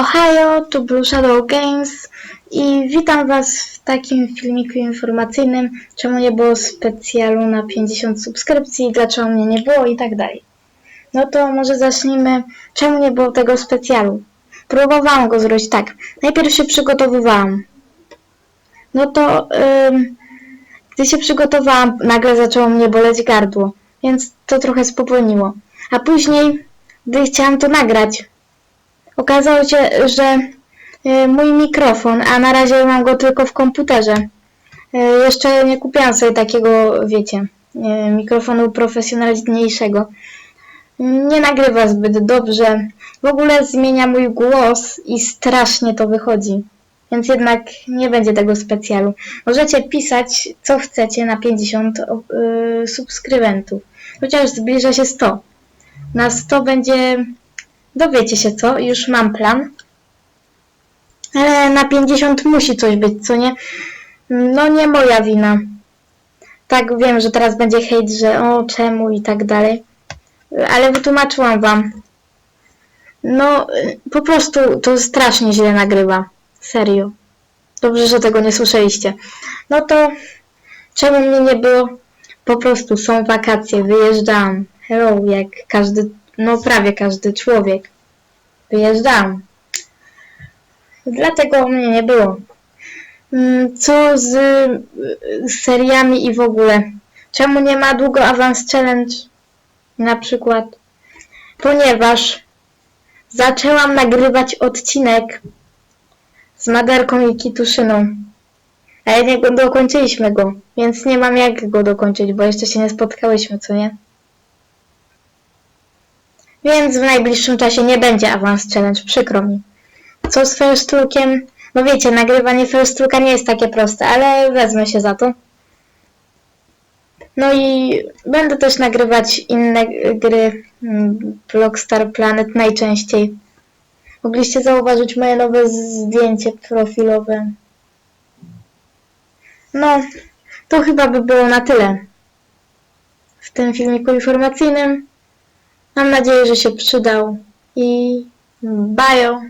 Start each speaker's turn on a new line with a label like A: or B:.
A: Ohio, tu Blue Shadow Games i witam Was w takim filmiku informacyjnym, czemu nie było specjalu na 50 subskrypcji, dlaczego mnie nie było i tak dalej. No to może zacznijmy, czemu nie było tego specjalu. Próbowałam go zrobić tak. Najpierw się przygotowywałam. No to ym, gdy się przygotowałam, nagle zaczęło mnie boleć gardło, więc to trochę spowolniło. A później, gdy chciałam to nagrać, okazało się, że y, mój mikrofon, a na razie mam go tylko w komputerze. Y, Jeszcze nie kupiłam sobie takiego, wiecie, y, mikrofonu profesjonalniejszego. Nie nagrywa zbyt dobrze. W ogóle zmienia mój głos i strasznie to wychodzi. Więc jednak nie będzie tego specjalu. Możecie pisać, co chcecie na 50 y, subskrybentów. Chociaż zbliża się 100. Na 100 będzie Dowiecie się co, już mam plan. Ale na 50 musi coś być, co nie? No nie moja wina. Tak wiem, że teraz będzie hejt, że o czemu i tak dalej. Ale wytłumaczyłam wam. No po prostu to strasznie źle nagrywa. Serio. Dobrze, że tego nie słyszeliście. No to czemu mnie nie było? Po prostu są wakacje, wyjeżdżam. Hello, jak każdy, no prawie każdy człowiek. Wyjeżdżam. Dlatego mnie nie było. Mm, Co z, seriami i w ogóle? Czemu nie ma długo Avance Challenge? Na przykład. Ponieważ zaczęłam nagrywać odcinek z Maderką i Kituszyną. Ale nie dokończyliśmy go, więc nie mam jak go dokończyć, bo jeszcze się nie spotkałyśmy, co nie? Więc w najbliższym czasie nie będzie Avance Challenge, przykro mi. Co z First Lookiem? No wiecie, nagrywanie First Looka nie jest takie proste, ale wezmę się za to. No i będę też nagrywać inne gry mm, Blockstar Planet najczęściej. Mogliście zauważyć moje nowe zdjęcie profilowe. No, to chyba by było na tyle w tym filmiku informacyjnym. Mam nadzieję, że się przydał i bajo.